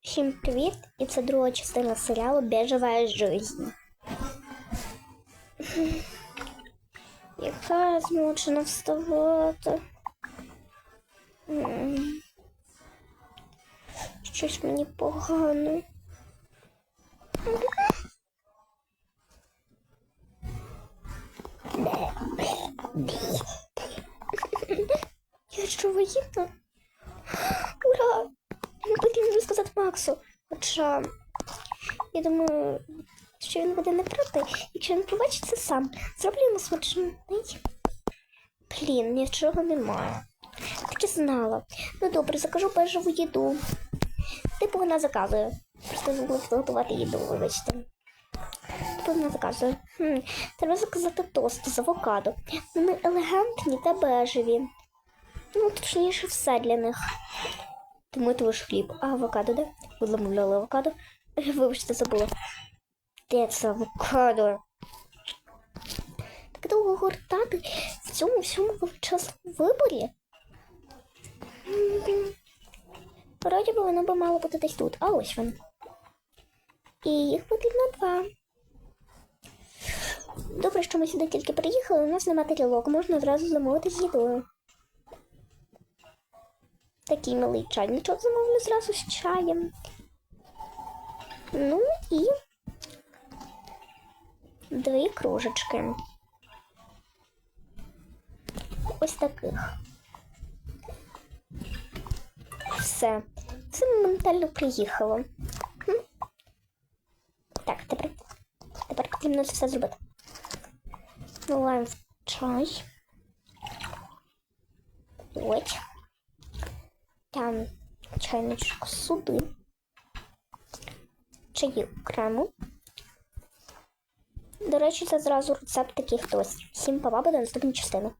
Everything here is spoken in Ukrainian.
Всім привіт! І це друга частина серіалу Бежевая жизнь. Яка змучена вставати. Щось мені погано. Я що вагітна? Максу. Хоча, я думаю, що він буде не проти, якщо він побачить це сам. Зроблю йому смачний. Блін, нічого немає. Так і знала. Ну добре, закажу бежеву їду. Типу вона заказує. Просто забула підготувати їду, вибачте. Типу вона заказує. Хм, треба заказати тост з авокадо. Вони елегантні та бежеві. Ну, точніше, все для них. Тому ваш хліб. А авокадо, де? Ви замовляли авокадо? Вибачте, забула. Де це авокадо? Так довго гортати в цьому всьому величезному виборі? Вроді би воно би мало бути десь тут, а ось воно. І їх потрібно два. Добре, що ми сюди тільки приїхали, у нас немає тарілок, можна одразу замовити з їдою. Такий малий чайничок замовлю зразу з чаєм. Ну і дві кружечки. Ось таких. Все. Це моментально приїхало. Так, тепер, тепер потрібно це все зробити. Наливаємо чай. Ось там чайничок суди, чаї окремо. До речі, це зразу рецепт таких тостів. Всім папа до наступної частини.